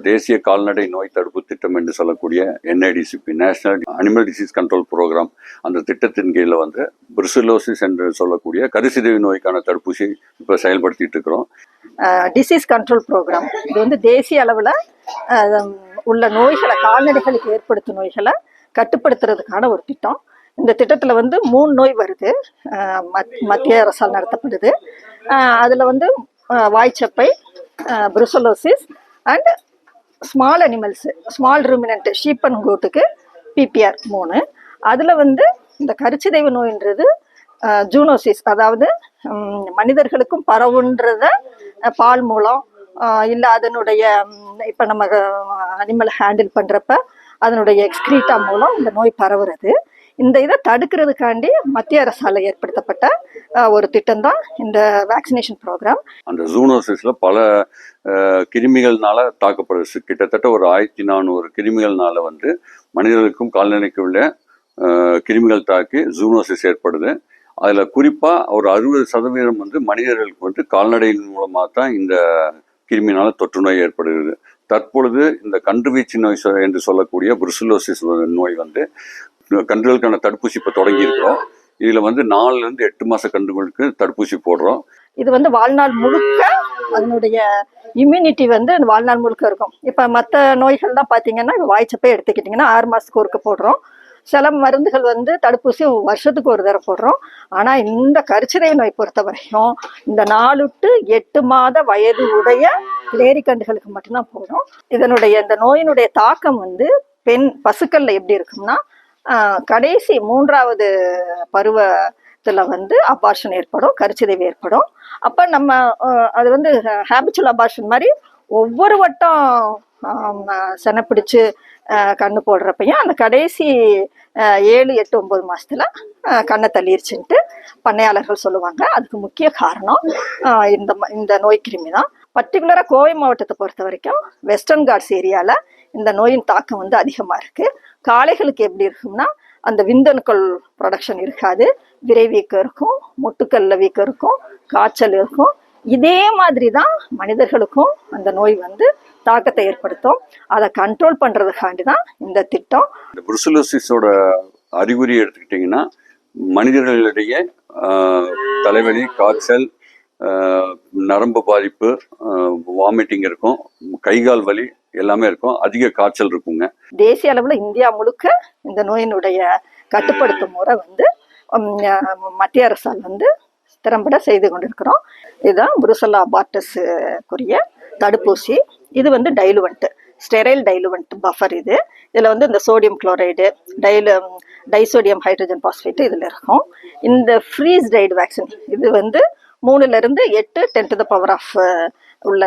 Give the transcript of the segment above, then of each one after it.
தேசிய கால்நடை நோய் தடுப்பு திட்டம் என்று சொல்லக்கூடிய NIDCP national animal disease control programme அந்த திட்டத்தின் கீழே வந்து பிரிசிலோசிஸ் என்று சொல்லக்கூடிய கரிசிதவி நோய்க்கான தடுப்பூசி இப்போ செயல்படுத்திட்டு இருக்கிறோம். டிசீஸ் கண்ட்ரோல் ப்ரோக்ராம் இது வந்து தேசிய அளவில் உள்ள நோய்களை கால்நடைகளுக்கு ஏற்படுத்தும் நோய்களை கட்டுப்படுத்துறதுக்கான ஒரு திட்டம். இந்த திட்டத்தில் வந்து மூணு நோய் வருது. மத்- மத்திய அரசால் நடத்தப்படுது. அதில் வந்து வாய்ச்சப்பை brucellosis and small animals small ruminant sheep and கோட்டுக்கு பிபிஆர் மூணு. அதில் வந்து இந்த கருச்சிதைவு நோயின்றது ஜூனோசிஸ் அதாவது மனிதர்களுக்கும் பரவுன்றத பால் மூலம் இல்லை அதனுடைய இப்போ நம்ம அனிமல் ஹேண்டில் பண்ணுறப்ப அதனுடைய எக்ஸ்கிரீட்டா மூலம் இந்த நோய் பரவுறது. இந்த இதை தடுக்கிறதுக்காண்டி மத்திய அரசால் ஏற்படுத்தப்பட்ட ஒரு திட்டம் தான் இந்த வேக்சினேஷன் ப்ரோக்ராம் அந்த ஜூனோசிஸில் பல கிருமிகள்னால தாக்கப்படுது. கிட்டத்தட்ட ஒரு ஆயிரத்தி நானூறு கிருமிகள்னால வந்து மனிதர்களுக்கும் கால்நடைக்கும் உள்ள கிருமிகள் தாக்கி ஜூனோசிஸ் ஏற்படுது. அதில் குறிப்பாக ஒரு அறுபது சதவீதம் வந்து மனிதர்களுக்கு வந்து கால்நடையின் மூலமாக தான் இந்த கிருமினால தொற்று நோய் ஏற்படுகிறது. தற்பொழுது இந்த கன்றுவீச்சு நோய் என்று சொல்லக்கூடிய புருசுலோசிஸ் நோய் வந்து கன்றுகளுக்கான தடுப்பூசி இப்போ தொடங்கி இருக்கிறோம் இதில் வந்து நாலுல இருந்து எட்டு மாத கன்றுகளுக்கு தடுப்பூசி போடுறோம். இது வந்து வாழ்நாள் முழுக்க அதனுடைய இம்யூனிட்டி வந்து அந்த வாழ்நாள் முழுக்க இருக்கும். இப்போ மற்ற நோய்கள்லாம் பார்த்தீங்கன்னா வாய்ச்சப்பே எடுத்துக்கிட்டிங்கன்னா ஆறு மாதத்துக்கு ஒருக்க போடுறோம். சில மருந்துகள் வந்து தடுப்பூசி வருஷத்துக்கு ஒரு தடவை போடுறோம். ஆனால் இந்த கருச்சிதை நோய் பொறுத்த வரைக்கும் இந்த நாலு டு எட்டு மாத வயது உடைய லேரிக்கண்டுகளுக்கு மட்டும்தான் போடும் இதனுடைய இந்த நோயினுடைய தாக்கம் வந்து பெண் பசுக்கள்ல எப்படி இருக்கும்னா கடைசி மூன்றாவது பருவத்தில் வந்து அபார்ஷன் ஏற்படும் கருச்சிதைவு ஏற்படும். அப்போ நம்ம அது வந்து ஹேபிச்சுவல் அபார்ஷன் மாதிரி ஒவ்வொரு வட்டம் செனை பிடிச்சு கண்ணு போடுறப்பையும் அந்த கடைசி ஏழு எட்டு ஒம்பது மாதத்தில் கண்ணை தள்ளிருச்சுன்ட்டு பண்ணையாளர்கள் சொல்லுவாங்க. அதுக்கு முக்கிய காரணம் இந்த ம- இந்த நோய் கிருமி தான். பர்டிகுலராக கோவை மாவட்டத்தை பொறுத்த வரைக்கும் வெஸ்டர்ன் காட்ஸ் ஏரியாவில் இந்த நோயின் தாக்கம் வந்து அதிகமாக இருக்குது காளைகளுக்கு எப்படி இருக்கும்னா அந்த விந்தணுக்கள் ப்ரொடக்ஷன் இருக்காது. விரை வீக்கம் இருக்கும் முட்டுக்கல்ல வீக்கம் இருக்கும் காய்ச்சல் இருக்கும். இதே மாதிரி தான் மனிதர்களுக்கும் அந்த நோய் வந்து தாக்கத்தை ஏற்படுத்தும். அதை கண்ட்ரோல் பண்ணுறதுக்காண்டி தான் இந்த திட்டம். இந்த புருசுலோசிஸோட அறிகுறி எடுத்துக்கிட்டிங்கன்னா மனிதர்களிடையே தலைவலி காய்ச்சல் நரம்பு பாதிப்பு வாமிட்டிங் இருக்கும் கைகால் வலி எல்லாமே இருக்கும். அதிக காய்ச்சல் இருக்குங்க. தேசிய அளவில் இந்தியா முழுக்க இந்த நோயினுடைய கட்டுப்படுத்தும் முறை வந்து மத்திய அரசால் வந்து திறம்பட செய்து கொண்டிருக்கிறோம். இதுதான் புருசல்லா பாட்டஸுக்குரிய தடுப்பூசி. இது வந்து டைலுவெண்ட் ஸ்டெரைல் டைலுவன்ட் பஃபர் இது. இதில் வந்து இந்த சோடியம் குளோரைடு டைலு டைசோடியம் ஹைட்ரஜன் பாஸ்பேட் இதில் இருக்கும். இந்த ஃப்ரீஸ் டைடு வேக்சின் இது வந்து மூணுலேருந்து எட்டு ten to the power of உள்ள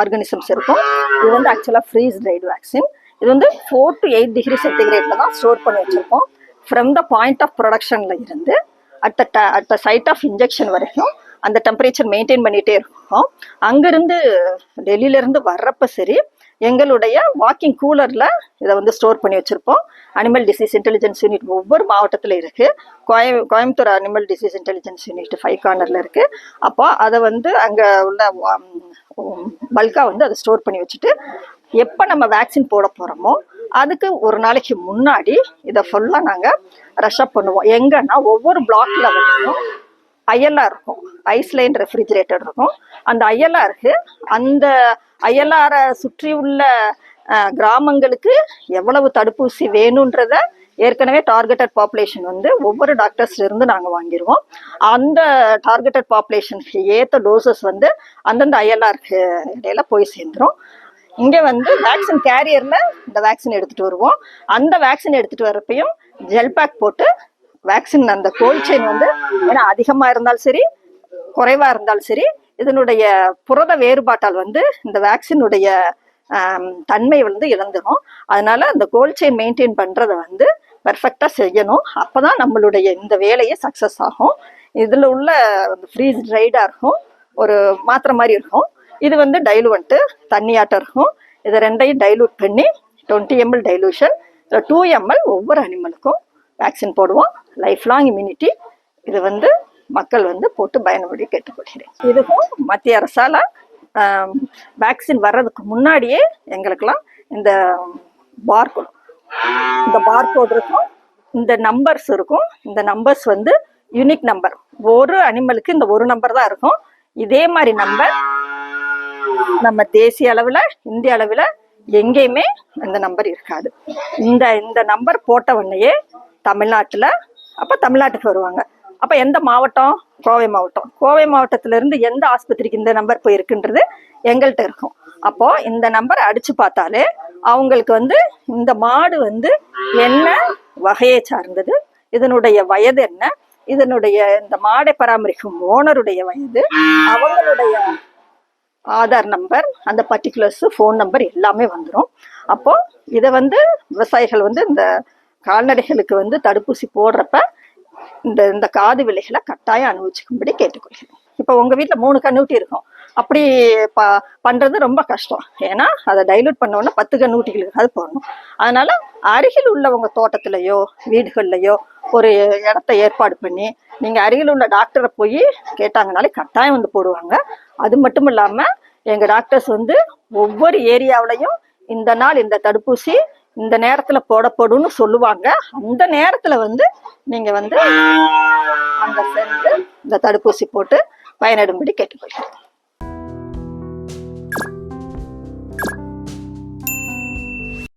ஆர்கனிசம்ஸ் இருக்கும். இது வந்து ஆக்சுவலாக ஃப்ரீஸ் ட்ரைடு வேக்சின் இது வந்து ஃபோர் டு எயிட் டிகிரி சென்டிகிரேட்ல தான் ஸ்டோர் பண்ணி வச்சுருக்கோம். ஃப்ரம் த பாயிண்ட் ஆஃப் ப்ரொடக்ஷனில் இருந்து at the at the site of injection வரைக்கும் அந்த டெம்பரேச்சர் மெயின்டைன் பண்ணிகிட்டே இருக்கோம். அங்கேருந்து டெல்லியிலேருந்து வர்றப்ப சரி எங்களுடைய வாக்கிங் கூலரில் இதை வந்து ஸ்டோர் பண்ணி வச்சுருப்போம். அனிமல் டிசீஸ் இன்டெலிஜென்ஸ் யூனிட் ஒவ்வொரு மாவட்டத்தில் இருக்குது கோய Coimbatore animal disease intelligence unit five கார்னரில் இருக்குது அப்போ அதை வந்து அங்கே உள்ள பல்காக வந்து அதை ஸ்டோர் பண்ணி வச்சுட்டு எப்போ நம்ம வேக்சின் போட போகிறோமோ அதுக்கு ஒரு நாளைக்கு முன்னாடி இதை ஃபுல்லாக நாங்கள் ரஷ்அப் பண்ணுவோம். எங்கன்னா ஒவ்வொரு பிளாக்ல வந்து ஐஎல்ஆர் இருக்கும். ஐஸ்லைன் ரெஃப்ரிஜிரேட்டர் இருக்கும். அந்த ஐஎல்ஆருக்கு அந்த ஐஎல்ஆரை சுற்றி உள்ள கிராமங்களுக்கு எவ்வளவு தடுப்பூசி வேணுன்றத ஏற்கனவே டார்கெட்டட் பாப்புலேஷன் வந்து ஒவ்வொரு டாக்டர்ஸ்ல இருந்து நாங்கள் வாங்கிடுவோம் அந்த டார்கெட்டட் பாப்புலேஷனுக்கு ஏற்ற டோசஸ் வந்து அந்தந்த ஐஎல்ஆருக்கு இடையில போய் சேர்ந்துரும். இங்கே வந்து வேக்சின் கேரியரில் இந்த வேக்சின் எடுத்துகிட்டு வருவோம். அந்த வேக்சின் எடுத்துகிட்டு வரப்பையும் ஜெல் பேக் போட்டு வேக்சின் அந்த கோல்ட் செயின் வந்து ஏன்னா அதிகமாக இருந்தாலும் சரி குறைவாக இருந்தாலும் சரி இதனுடைய புரத வேறுபாட்டால் வந்து இந்த வேக்சினுடைய தன்மை வந்து இழந்துடும் அதனால அந்த கோல்ட் செயின் மெயின்டைன் பண்றதை வந்து பெர்ஃபெக்டாக செய்யணும். அப்போ தான் நம்மளுடைய இந்த வேலையே சக்ஸஸ் ஆகும். இதில் உள்ள ஃப்ரீஸ் ட்ரைடா இருக்கும். ஒரு மாத்திரை மாதிரி இருக்கும். இது வந்து டைலூவன்ட்டு தண்ணியாட்டம் இருக்கும். இதை ரெண்டையும் டைலூட் பண்ணி twenty ML dilution two ML ஒவ்வொரு அனிமலுக்கும் வேக்சின் போடுவோம். லைஃப் லாங் இம்யூனிட்டி இது வந்து மக்கள் வந்து போட்டு பயன்படி கேட்டுக்கொள்கிறேன். இதுவும் மத்திய அரசால் வேக்சின் வர்றதுக்கு முன்னாடியே எங்களுக்கெல்லாம் இந்த பார்கோடு இந்த பார்கோடு இருக்கும். இந்த நம்பர்ஸ் இருக்கும். இந்த நம்பர்ஸ் வந்து யூனிக் நம்பர் ஒரு அனிமலுக்கு இந்த ஒரு நம்பர் தான் இருக்கும். இதே மாதிரி நம்பர் நம்ம தேசிய அளவில் இந்திய அளவில் எங்கேயுமே இந்த நம்பர் இருக்காது. இந்த இந்த நம்பர் போட்ட உடனேயே தமிழ்நாட்டில் அப்போ தமிழ்நாட்டுக்கு வருவாங்க. அப்போ எந்த மாவட்டம்? கோவை மாவட்டம். கோவை மாவட்டத்திலேருந்து எந்த ஆஸ்பத்திரிக்கு இந்த நம்பர் போயிருக்குன்றது எங்கள்கிட்ட இருக்கும். அப்போது இந்த நம்பரை அடித்து பார்த்தாலே அவங்களுக்கு வந்து இந்த மாடு வந்து என்ன வகையை சார்ந்தது இதனுடைய வயது என்ன இதனுடைய இந்த மாடை பராமரிக்கும் ஓனருடைய வயது அவங்களுடைய ஆதார் நம்பர் அந்த பர்டிகுலர்ஸ் ஃபோன் நம்பர் எல்லாமே வந்துடும் அப்போது இதை வந்து விவசாயிகள் வந்து இந்த கால்நடைகளுக்கு வந்து தடுப்பூசி போடுறப்ப இந்த இந்த காது விலைகளை கட்டாயம் அனுபவிச்சுக்கும்படி கேட்டுக்கொள்கிறேன். இப்போ உங்கள் வீட்டில் மூணு கண்ணூட்டி இருக்கும். அப்படி ப பண்ணுறது ரொம்ப கஷ்டம். ஏன்னா அதை டைலூட் பண்ணோன்னா பத்து கண்ணூட்டிகளுக்காவது போடணும். அதனால் அருகில் உள்ளவங்க தோட்டத்துலேயோ வீடுகள்லையோ ஒரு இடத்த ஏற்பாடு பண்ணி நீங்கள் அருகில் உள்ள டாக்டரை போய் கேட்டாங்கனாலே கட்டாயம் வந்து போடுவாங்க. அது மட்டும் இல்லாமல் எங்கள் டாக்டர்ஸ் வந்து ஒவ்வொரு ஏரியாவிலையும் இந்த நாள் இந்த தடுப்பூசி இந்த நேரத்துல போடப்படும்னு சொல்லுவாங்க. அந்த நேரத்துல வந்து நீங்க வந்து அங்க சென்று இந்த தடுப்பூசி போட்டு பயனிடும்படி கேட்டுக்கொள்கிறேன்.